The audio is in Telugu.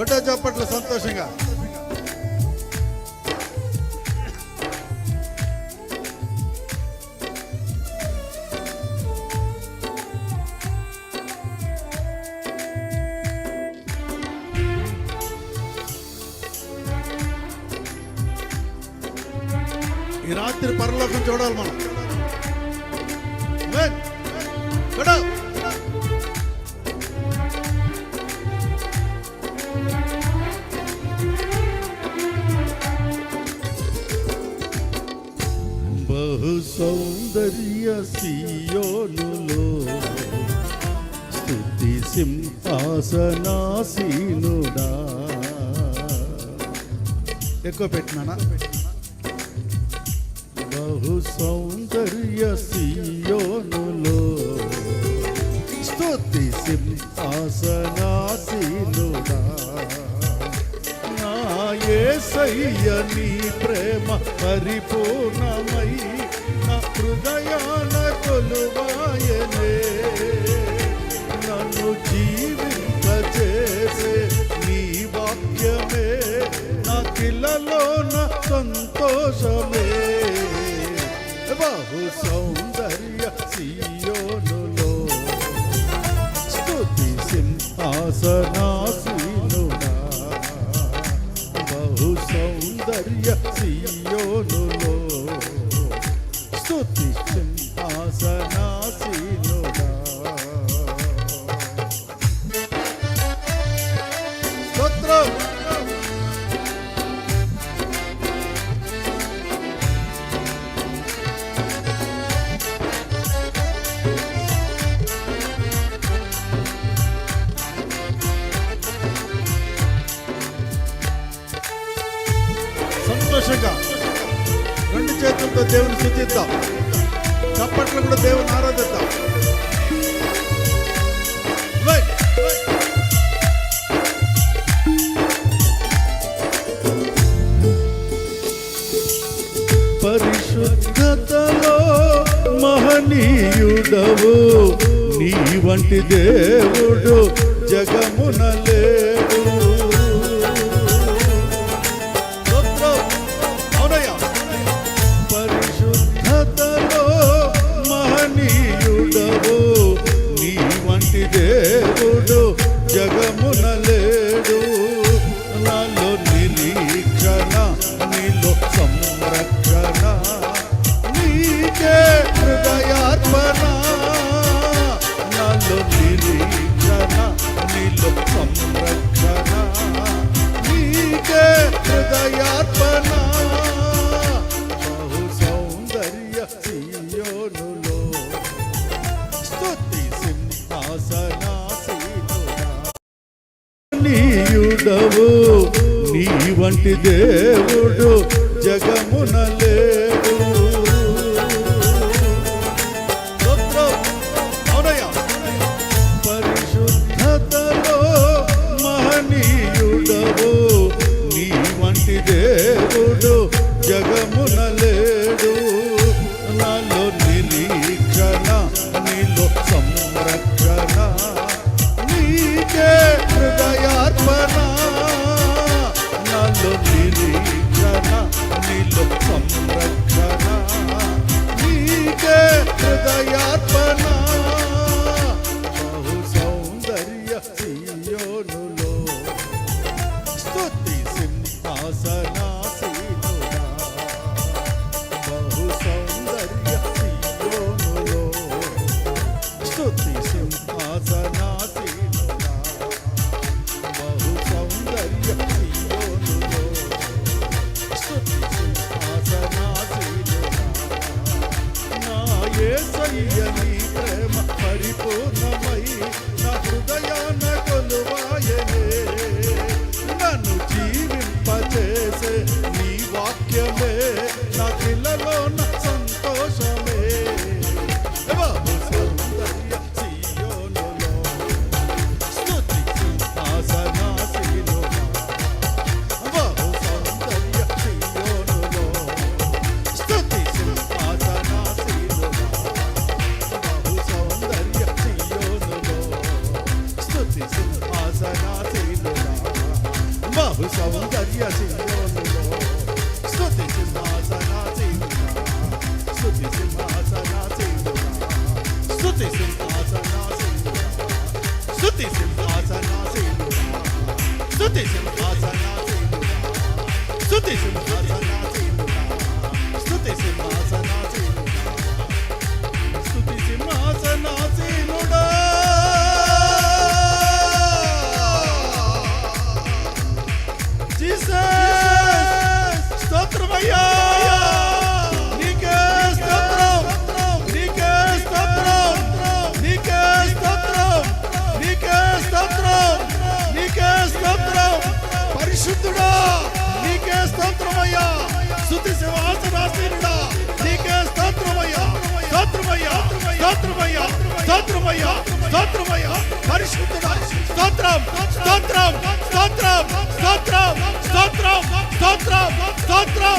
గుడ్డ చప్పట్లు సంతోషంగా. ఈ రాత్రి పరలోకం చూడాలి మనం. సౌందర్య సియోనులో స్థుతి సింహాసనాసీనుడా. ఎక్కువ పెట్టినా బహు సౌందర్య సియోనులో స్థుతి సింహాసనాసీనుడా. నా యేసయ్య నీ ప్రేమ పరిపూర్ణమై హృదయాన కొలువాయనే. నన్ను జీవింపచేసే నీ వాక్యమే. నా కిలలో నా సంతోషమే. బహు సౌందర్య సీయోనులో. స్తుతి సింహాసనాసీనుడా. బహు సౌందర్య సీయోనులో. స్తుతి సింహాసనాసీనుడా స్తోత్రం సంతోషంగా. రెండు చేతులతో దేవుని స్థుతిద్దాం. చప్పట్లు కూడా దేవుని ఆరాధిద్దాం. పరిశుద్ధతలో మహనీయుడవు. నీ వంటి దేవుడు జగమున లేవు. నాలో నిరీక్షణ నీలో సంరక్షణ నీకే హృదయార్పణ. బహు సౌందర్య సియోనులో. స్తుతి సింహాసనాసీనుడా. నీయుడవు నీ వంటి దేవుడు జగమున లేవు వంటి করুণা నిత్య సింహంలో స్థుతి సింహాసన సింహ స్థుతి సింహాసన సింహ స్థుతి సింహాసన సింహ స్థుతి సింహాసన సింహ స్థుతి సింహాసన సింహ స్థుతి సింహ పరిశుద్ధుడా నీకే స్తోత్రమయ్యా! స్తుతి సింహాసనాసీనుడా నీకే స్తోత్రమయ్యా! స్తోత్రమయ్యా! స్తోత్రమయ్యా! స్తోత్రమయ్యా! స్తోత్రమయ్యా! పరిశుద్ధుడా! స్తోత్రం! స్తోత్రం! స్తోత్రం! స్తోత్రం! స్తోత్రం! స్తోత్రం! స్తోత్రం!